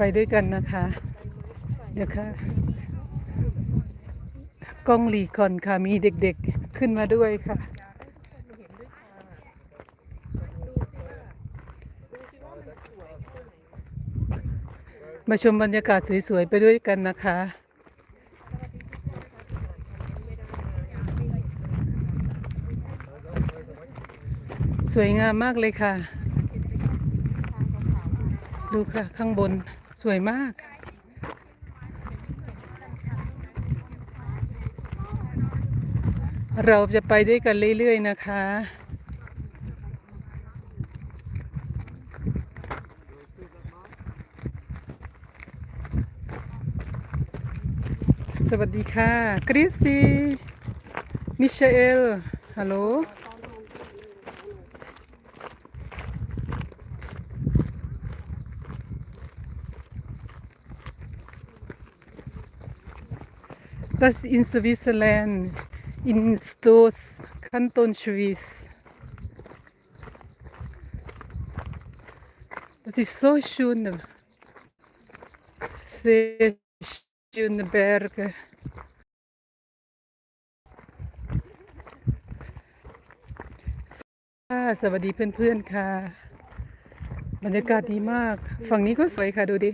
ไปด้วยกันนะคะ เดี๋ยวค่ะกล้องหลีก่อนค่ะ มีเด็กๆขึ้นมาด้วยค่ะมาชมบรรยากาศสวย ๆ ไปด้วยกันนะคะ สวยงามมากเลยค่ะ ดูค่ะ ข้างบน สวยมาก เราจะไปด้วยกันเรื่อยๆนะคะสวัสดีค่ะ คริสซี่มิเชลฮัลโหล Das in Switzerland, in Stoß, Kanton Schwyz. Das ist so schön. Sehr schöne Berge. ค่ะสวัสดีเพื่อนๆค่ะ บรรยากาศดีมาก ฝั่งนี้ก็สวยค่ะดูดิ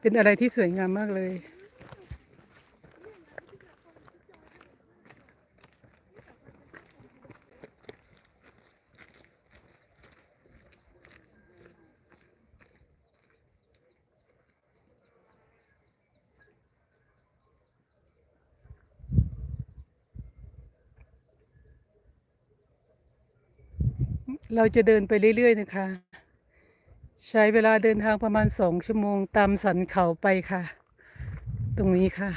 เป็นอะไรที่สวยงามมากเลย เราจะเดินไปเรื่อยๆนะคะ ใช้เวลาเดินทางประมาณสองชั่วโมงตามสันเขาไปค่ะ ตรงนี้ค่ะ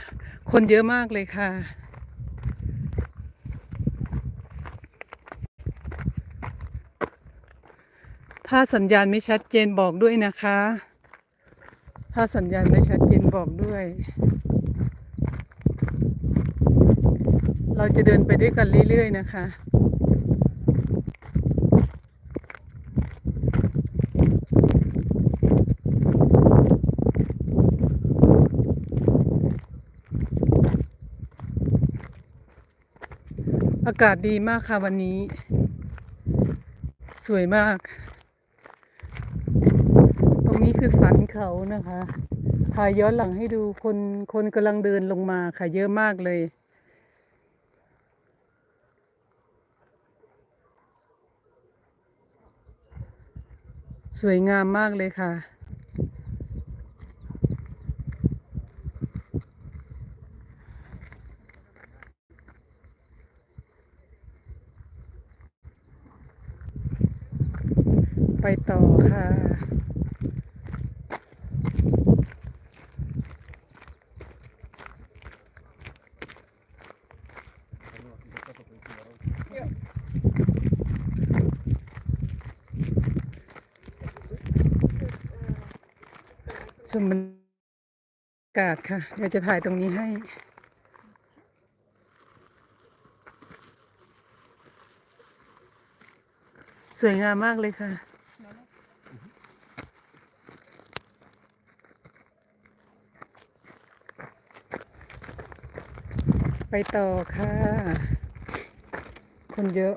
คนเยอะมากเลยค่ะ ถ้าสัญญาณไม่ชัดเจนบอกด้วยนะคะ ถ้าสัญญาณไม่ชัดเจนบอกด้วย เราจะเดินไปด้วยกันเรื่อยๆนะคะ อากาศดีมากค่ะวันนี้ สวยมาก ตรงนี้คือสันเขานะคะถ่ายย้อนหลังให้ดูคนคนกำลังเดินลงมาค่ะ เยอะมากเลย สวยงามมากเลยค่ะ ไปต่อค่ะ ชมบรรยากาศค่ะ เดี๋ยวจะถ่ายตรงนี้ให้สวยงามมากเลยค่ะ ไปต่อค่ะ คนเยอะ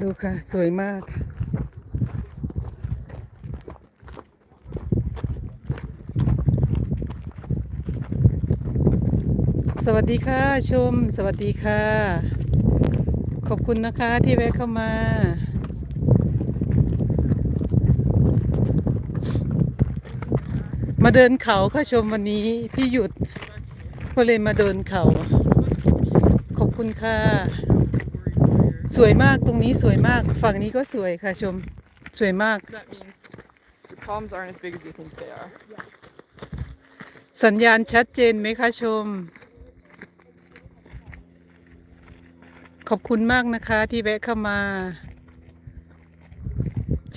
ดูค่ะ สวยมากสวัสดีค่ะชม สวัสดีค่ะ ขอบคุณนะคะที่แวะเข้ามา มาเดินเขาค่ะชมวันนี้ พี่หยุดก็เลยมาเดินเขา ขอบคุณค่ะ สวยมากตรงนี้สวยมาก ฝั่งนี้ก็สวยค่ะชม สวยมาก That means the palms aren't as big as you think they are. สัญญาณชัดเจนไหมคะชม ขอบคุณมากนะคะที่แวะเข้ามา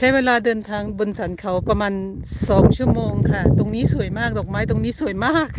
ใช้เวลาเดินทางบนสันเขาประมาณสองชั่วโมงค่ะ ตรงนี้สวยมากดอกไม้ตรงนี้สวยมาก